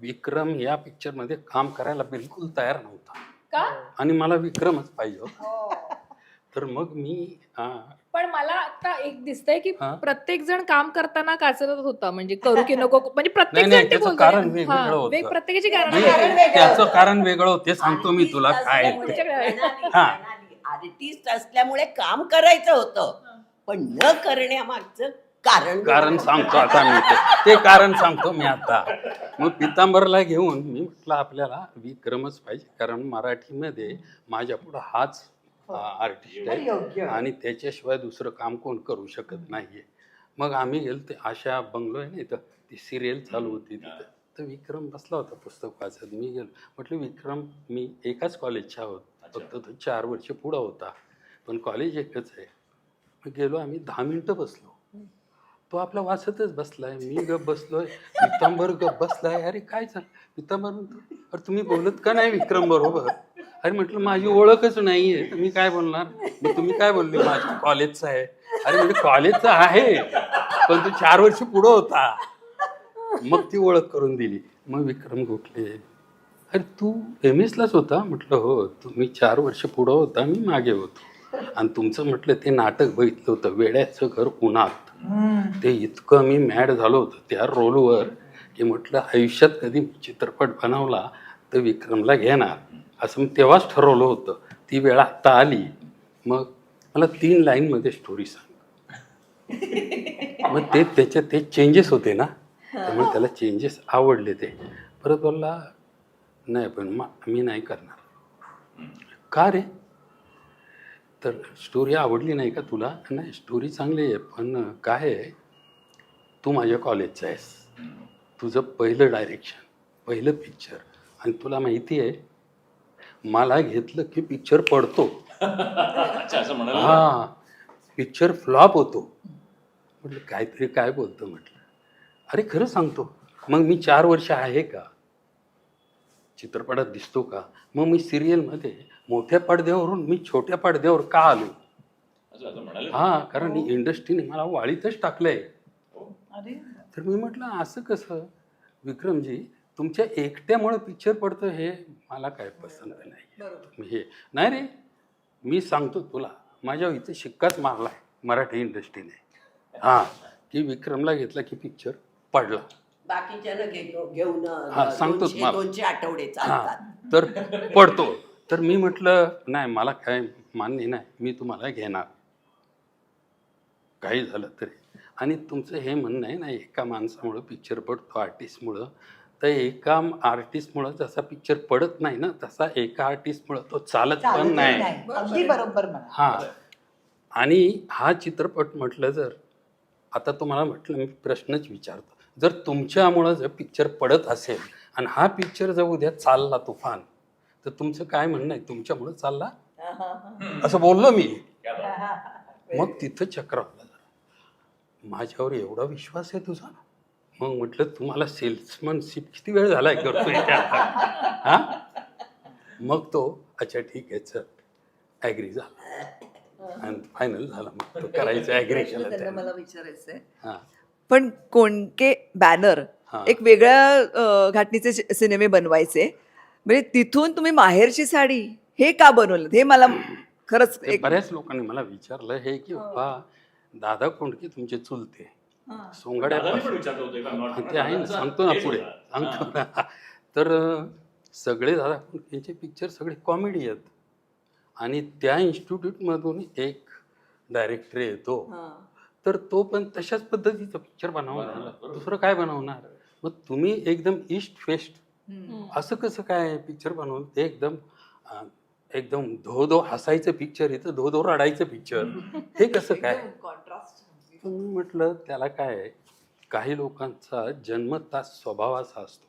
विक्रम या पिक्चरमध्ये काम करायला बिलकुल तयार नव्हता का आणि मला विक्रमच पाहिजे होता. तर मग मी अं, पण मला आता एक दिसतंय की हा? प्रत्येक जण काम करताना काचरत होता म्हणजे करू की नको म्हणजे प्रत्येक नाही, नाही, जण ते त्याचं बोलतोय. कारण वेगवेगळं हा, होतं. वेग- प्रत्येकाची कारण वेगळं त्याचं होतं. कारण वेगळं होते सांगतो मी तुला काय आहे ते. तुमच्याकडे हा. आर्टिस्ट असल्यामुळे काम करायचं होतं पण न करण्यामागचं कारण कारण. सांगतो आता मी ते. ते कारण सांगतो मी आता. मग पितांबरला घेऊन मी म्हटलं आपल्याला विक्रमच पाहिजे. कारण मराठीमध्ये माझ्या पुढं हाच आर्टिस्ट आहे. योग्य. आणि त्याच्याशिवाय दुसरं काम कोण करू शकत नाहीये. मग आम्ही गेलो ते आशा बंगलो आहे ना इथं. ती सिरियल चालू होती तिथं. तर विक्रम बसला होता पुस्तक वाचत. मी गेलो. म्हटलं विक्रम मी एकाच कॉलेजच्या आहोत. फक्त तो चार वर्ष पुढं होता. पण कॉलेज एकच आहे. मग गेलो आम्ही. दहा मिनटं बसलो. तो आपला वाचतच बसलाय. मी गप बसलोय. पितांबर गप बसलाय. अरे काय झालं? पितांबर म्हणतो अरे तुम्ही बोलत का नाही विक्रम हो बरोबर अरे म्हटलं माझी ओळखच नाहीये. तर मी काय बोलणार? मग तुम्ही काय बोलले? माझं कॉलेजचं आहे. अरे म्हणजे कॉलेजचं आहे पण तू चार वर्ष पुढं होता. मग ती ओळख करून दिली. मग विक्रम गोखले अरे तू एम एसलाच होता? म्हटलं हो तुम्ही चार वर्ष पुढं होता मी मागे होतो. आणि तुमचं म्हटलं ते नाटक बघितलं होतं वेड्याचं घर उन्हात. ते इतकं मी मॅड झालो होतो त्या रोलवर की म्हटलं आयुष्यात कधी चित्रपट बनवला तर विक्रमला घेणार. असं मी तेव्हाच ठरवलं होतं. ती वेळ आत्ता आली. मग मला तीन लाईनमध्ये स्टोरी सांग. मग ते त्याच्यात ते चेंजेस होते ना. त्यामुळे त्याला चेंजेस आवडले ते. परत बोलला नाही पण मा मी नाही करणार. का रे? तर स्टोरी आवडली नाही का तुला? नाही स्टोरी चांगली आहे पण काय आहे? तू माझ्या कॉलेजचा आहेस. तुझं पहिलं डायरेक्शन पहिलं पिक्चर आणि तुला माहिती आहे मला घेतलं की पिक्चर पडतो. हा पिक्चर फ्लॉप होतो. म्हटलं काहीतरी काय बोलतो म्हटलं? अरे खरं सांगतो. मग मी चार वर्ष आहे का? चित्रपटात दिसतो का? मग मी सिरियलमध्ये मोठ्या पडद्यावरून मी छोट्या पडद्यावर का आलो? असं असं म्हणाले? हा कारण इंडस्ट्रीने मला वाळीतच टाकलंय. अरे तर मी म्हटलं असं कसं? विक्रमजी तुमच्या एकट्यामुळे पिक्चर पडतं हे मला काय पसंत नाही. मी हे नाही रे मी सांगतो तुला माझ्या इथे शिक्काच मारलाय मराठी इंडस्ट्रीने. हा की विक्रमला घेतला की पिक्चर पडला. बाकीच्यानं घेऊ- घेऊन हा, सांगतो दोनशे तुम्हाला. आठवडे हा तर पडतो. तर मी म्हटलं नाही मला काय मान्य नाही. मी तुम्हाला घेणार. काही झालं तरी. आणि तुमचं हे म्हणणं आहे ना एका माणसामुळं पिक्चर पडतो आर्टिस्टमुळं तर एका आर्टिस्टमुळं जसा पिक्चर पडत नाही ना तसा एका आर्टिस्टमुळं तो चालत पण नाही. बरोबर हा. आणि हा चित्रपट म्हटलं जर आता तुम्हाला म्हटलं मी प्रश्नच विचारतो. जर तुमच्यामुळं जर पिक्चर पडत असेल आणि हा पिक्चर जर उद्या चालला तुफान तर तुमचं काय म्हणणं आहे? तुमच्यामुळं चालला? असं बोललो मी. मग तिथं चक्रावलं माझ्यावर एवढा विश्वास आहे तुझा? मग म्हटलं तुम्हाला सेल्समनशिप किती वेळ झालाय करतोय त्या हा? मग तो अच्छा ठीक आहे चल. ॲग्री झाला. आणि फायनल झाला मग तो करायचं ॲग्री केला. मला विचारायचंय. हा. पण कोणके बॅनर. एक वेगळ्या घाटणीचे सिनेमे बनवायचे. म्हणजे तिथून तुम्ही माहेरची साडी हे का बनवलं हे मला खरंच ते एक बऱ्याच लोकांनी मला विचारलं हे की बाबा दादा कोंडके तुमचे चुलते हा. सोंगाड्यापासून दादाने पण विचारलं होतं का not ते आहे ना सांगतो ना पुढे. सांगतो ना तर अं, सगळे दादा यांचे पिक्चर सगळे कॉमेडी आहेत आणि त्या इन्स्टिट्यूटमधून एक डायरेक्टर येतो हा. तर तो पण तशाच पद्धतीचं पिक्चर बनवणार. दुसरं काय बनवणार मग तुम्ही एकदम ईस्ट हम्म. असं कसं काय पिक्चर बनवून ते एकदम अं, एकदम धो धो हसायचं पिक्चर इथं धो धो रडायचं पिक्चर हे कसं काय. पण मी म्हटलं त्याला काय आहे, काही लोकांचा जन्मता स्वभाव असा असतो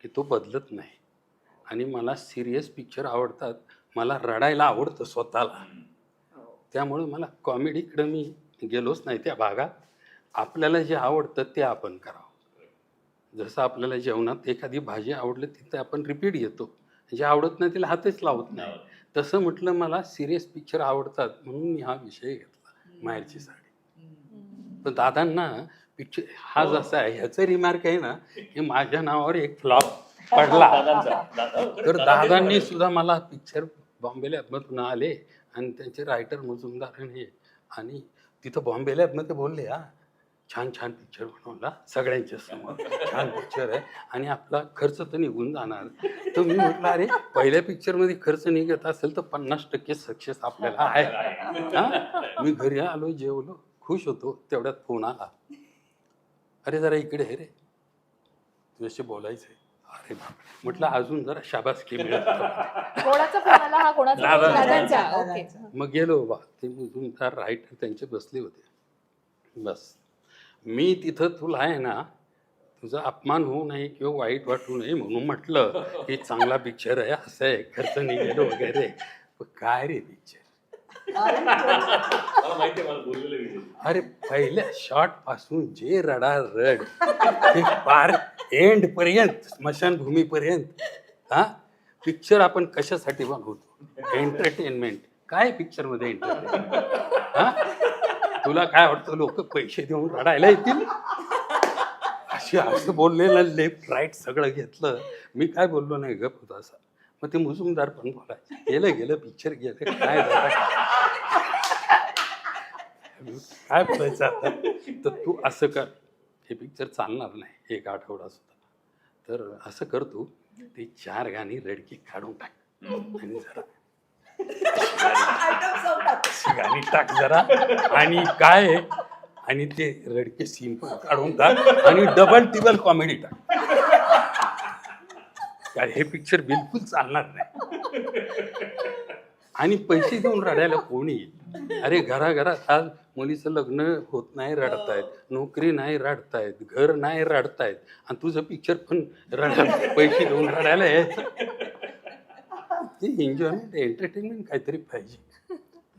की तो बदलत नाही. आणि मला सिरियस पिक्चर आवडतात. मला रडायला आवडतं स्वतःला. त्यामुळे मला कॉमेडीकडे मी गेलोच नाही त्या भागात. आपल्याला जे आवडतं ते आपण करावं. जसं आपल्याला जेवणात एखादी भाजी आवडली तिथे आपण रिपीट घेतो. जे आवडत नाही तिला हातच लावत नाही. तसं म्हटलं मला सिरियस पिक्चर आवडतात म्हणून मी हा विषय घेतला माहेरची साडी. पण दादांना पिक्चर हा जसा आहे ह्याचं रिमार्क आहे ना की माझ्या नावावर एक फ्लॉप पडला. तर दादांनी सुद्धा मला पिक्चर बॉम्बे लॅबमधून आले आणि त्यांचे रायटर मुजुमदार आणि हे. आणि तिथं बॉम्बे लॅबमध्ये बोलले हा छान छान पिक्चर बनवला सगळ्यांच्या समोर. छान पिक्चर आहे. आणि आपला खर्च तर निघून जाणार. तर मी म्हटलं अरे पहिल्या पिक्चरमध्ये खर्च निघत असेल तर पन्नास टक्के सक्सेस आपल्याला आहे. हा? मी घरी आलो जेवलो खुश होतो तेवढ्यात फोन आला. अरे जरा इकडे हे रे. तुझ्याशी बोलायचंय. अरे बाप. म्हटलं अजून जरा शाबासकी मिळत ओके दादांचा. मग गेलो बा ते रायटर त्यांचे बसले होते. बस. मी तिथं तुला आहे ना तुझा अपमान होऊ नये किंवा वाईट वाटू नये म्हणून म्हटलं की चांगला पिक्चर आहे असं आहे खर्च निघेल वगैरे. काय रे पिक्चर. अरे पहिल्या शॉटपासून जे रडा रड ते पार एंड पर्यंत स्मशानभूमी पर्यंत हा? पिक्चर आपण कशासाठी बनवतो? एंटरटेनमेंट काय पिक्चरमध्ये एंटरटेनमेंट हा? तुला काय वाटतं लोक पैसे देऊन रडायला येतील? अशी असं बोललेलं लेफ्ट राईट सगळं घेतलं. मी काय बोललो नाही गप होता असा. मग ते मुजुमदार पण बोलायचं. गेलं गेलं पिक्चर गेलं. काय झालं? काय बोलायचं आता? तर तू असं कर. हे पिक्चर चालणार नाही. एक आठवडा सुद्धा. तर असं कर तू. ती चार गाणी रडकी काढून टाक. आणि जरा. Item टाक. गाणी टाक जरा. आणि काय आहे, आणि ते रडके सीन पण काढून टाक आणि डबल टिबल कॉमेडी टाक. काय हे पिक्चर बिलकुल चालणार नाही. आणि पैसे देऊन रडायला कोणी येईल अरे घराघरात आज मुलीचं लग्न होत नाही रडतायत. नोकरी नाही रडतायत. घर नाही रडतायत. आणि तुझं पिक्चर पण रडायला पैसे देऊन रडायला यायचं ते एन्जॉयमेंट एंटरटेनमेंट काहीतरी पाहिजे.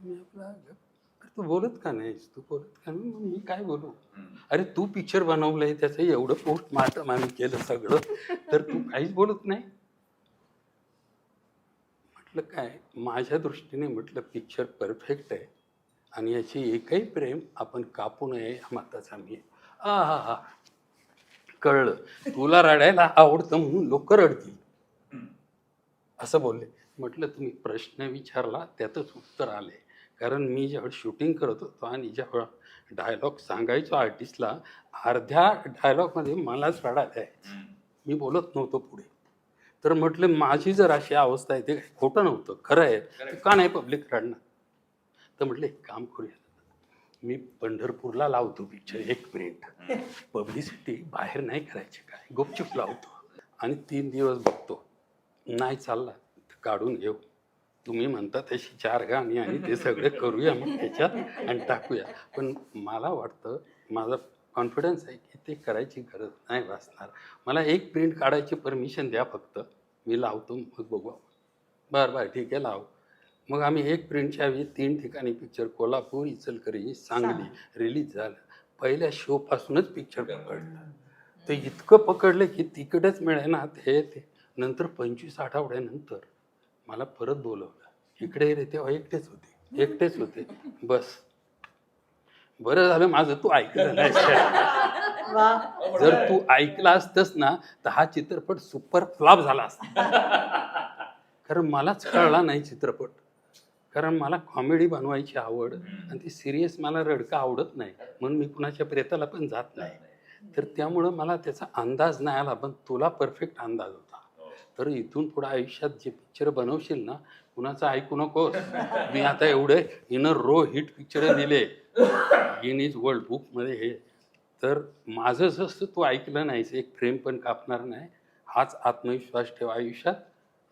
मी आपला तू बोलत का नाहीस तू बोलत का नाही? मग मी काय बोलू? अरे तू पिक्चर बनवलंय त्याचं एवढं पोस्टमार्टम आम्ही केलं सगळं. तर तू काहीच बोलत नाही. म्हटलं काय? माझ्या दृष्टीने म्हटलं पिक्चर परफेक्ट आहे. आणि याची एकही प्रेम आपण कापू नये हा मताचा मी आहे. आ हा. हा कळलं. तुला रडायला आवडतं म्हणून लोक रडतील. असं बोलले. म्हटलं तुम्ही प्रश्न विचारला त्यातच उत्तर आले. कारण मी ज्यावेळेस शूटिंग करत होतो आणि ज्यावेळेस डायलॉग सांगायचो आर्टिस्टला अर्ध्या डायलॉगमध्ये मलाच रडायला यायचं. मी बोलत नव्हतो पुढे. तर म्हटलं माझी जर अशी अवस्था आहे ते काही खोटं नव्हतं. खरं आहे तर का नाही पब्लिक रडणार? तर म्हटलं एक काम करूया. मी पंढरपूरला लावतो पिक्चर एक मिनिट पब्लिसिटी बाहेर नाही करायची काय? गुपचूप लावतो. आणि तीन दिवस बघतो. नाही चालला तर काढून घेऊ. तुम्ही म्हणता तशी चार गाणी आणि ते सगळे करूया मग त्याच्यात आणि टाकूया. पण मला वाटतं माझा कॉन्फिडन्स आहे की ते करायची गरज नाही भासणार. मला एक प्रिंट काढायची परमिशन द्या फक्त. मी लावतो मग बघू बरं बरं ठीक आहे लाव. मग आम्ही एक प्रिंटच्या वेळी तीन ठिकाणी पिक्चर कोल्हापूर इचलकरंजी सांगली रिलीज झालं. पहिल्या शोपासूनच पिक्चर पकडलं. ते इतकं पकडलं की तिकडच मिळेना ते. नंतर पंचवीस आठवड्यानंतर मला परत बोलवलं. इकडे रे तेव्हा एकटेच होते. एकटेच होते. बस. बरं झालं माझं तू ऐकलं नाही. जर तू ऐकला असतस ना तर हा चित्रपट सुपर फ्लॉप झाला असता. कारण मलाच कळला नाही चित्रपट. कारण मला कॉमेडी बनवायची आवड आणि ती सिरियस मला रडका आवडत नाही. म्हणून मी कुणाच्या प्रेताला पण जात नाही. तर त्यामुळं मला त्याचा अंदाज नाही आला पण तुला परफेक्ट अंदाज होता. तर इथून पुढे आयुष्यात जे पिक्चर बनवशील ना कुणाचं ऐकू नकोस. मी आता एवढे इन रो हिट पिक्चर दिले. गिनीज वर्ल्ड बुकमध्ये हे. तर माझं जसं तू ऐकलं नाहीस एक फ्रेम पण कापणार नाही. हाच आत्मविश्वास ठेव आयुष्यात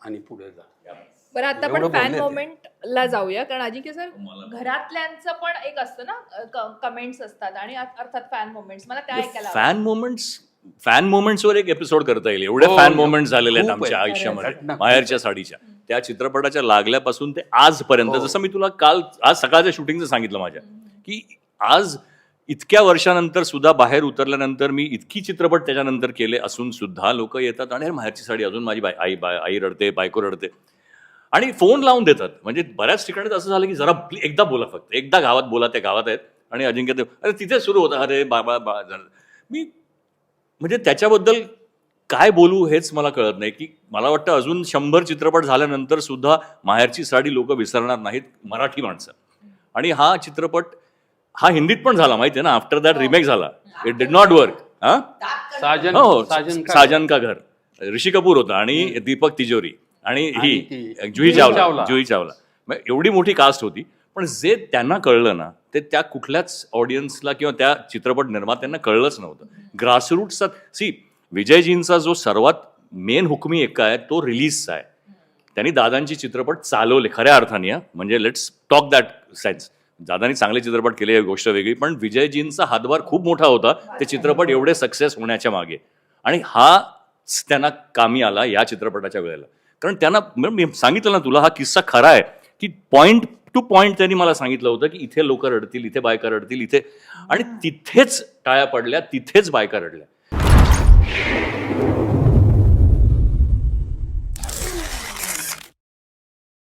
आणि पुढे जा. बरं आता आपण फॅन बोलले ते. मोमेंटला जाऊया. कारण अजिंक्य सर घरातल्यांचं पण एक असतं ना कमेंट्स असतात आणि अ- अर्थात फॅन मोमेंट्स मला त्या ऐकायला. फॅन मोमेंट्स फॅन मोमेंट्सवर एक एपिसोड करता येईल. एवढे हो, फॅन मोमेंट झालेले आहेत आमच्या. आयुष्यामध्ये. माहेरच्या साडीच्या. त्या चित्रपटाच्या लागल्यापासून ते आजपर्यंत हो. जसं मी तुला काल आज सकाळच्या शूटिंगचं सांगितलं माझ्या की आज इतक्या वर्षानंतर सुद्धा बाहेर उतरल्यानंतर मी इतकी चित्रपट त्याच्यानंतर केले असून सुद्धा लोक येतात आणि "अरे, माहेरची साडी अजून माझी बाई आई बाय आई रडते बायको रडते. आणि फोन लावून देतात. म्हणजे बऱ्याच ठिकाणी असं झालं की जरा एकदा बोला फक्त. एकदा गावात बोला ते गावात आहेत आणि अजिंक्य ते अरे तिथे सुरू होतं. अरे बाबा बा जरा." मी म्हणजे त्याच्याबद्दल काय बोलू हेच मला कळत नाही की मला वाटतं अजून शंभर चित्रपट झाल्यानंतर सुद्धा माहेरची साडी लोक विसरणार नाहीत मराठी माणसं. आणि हा चित्रपट हा हिंदीत पण झाला माहिती आहे ना? आफ्टर दॅट रिमेक झाला. इट डिड नॉट वर्क हा? साजन हो साजन का- साजन का घर. ऋषी कपूर होता आणि दीपक तिजोरी आणि ही जुही चावला. जुही चावला. एवढी मोठी कास्ट होती पण जे त्यांना कळलं ना ते त्या कुठल्याच ऑडियन्सला किंवा त्या चित्रपट निर्मात्यांना कळलंच नव्हतं. ग्रासरूटचा सी विजयजींचा जो सर्वात मेन हुकमी एक आहे तो रिलीजचा आहे. त्यांनी दादांची चित्रपट चालवले खऱ्या अर्थाने म्हणजे लेट्स टॉक दॅट सेन्स दादांनी चांगले चित्रपट केले ही गोष्ट वेगळी पण विजयजींचा हातभार खूप मोठा होता. ते चित्रपट एवढे सक्सेस होण्याच्या मागे. आणि हाच त्यांना कामी आला या चित्रपटाच्या वेळेला. कारण त्यांना मी सांगितलं ना तुला हा किस्सा खरा आहे की पॉईंट टू पॉइंट त्यांनी मला सांगितलं होतं की इथे लोक रडतील इथे बायका रडतील इथे आणि तिथेच टाळ्या पडल्या तिथेच बायका रडल्या.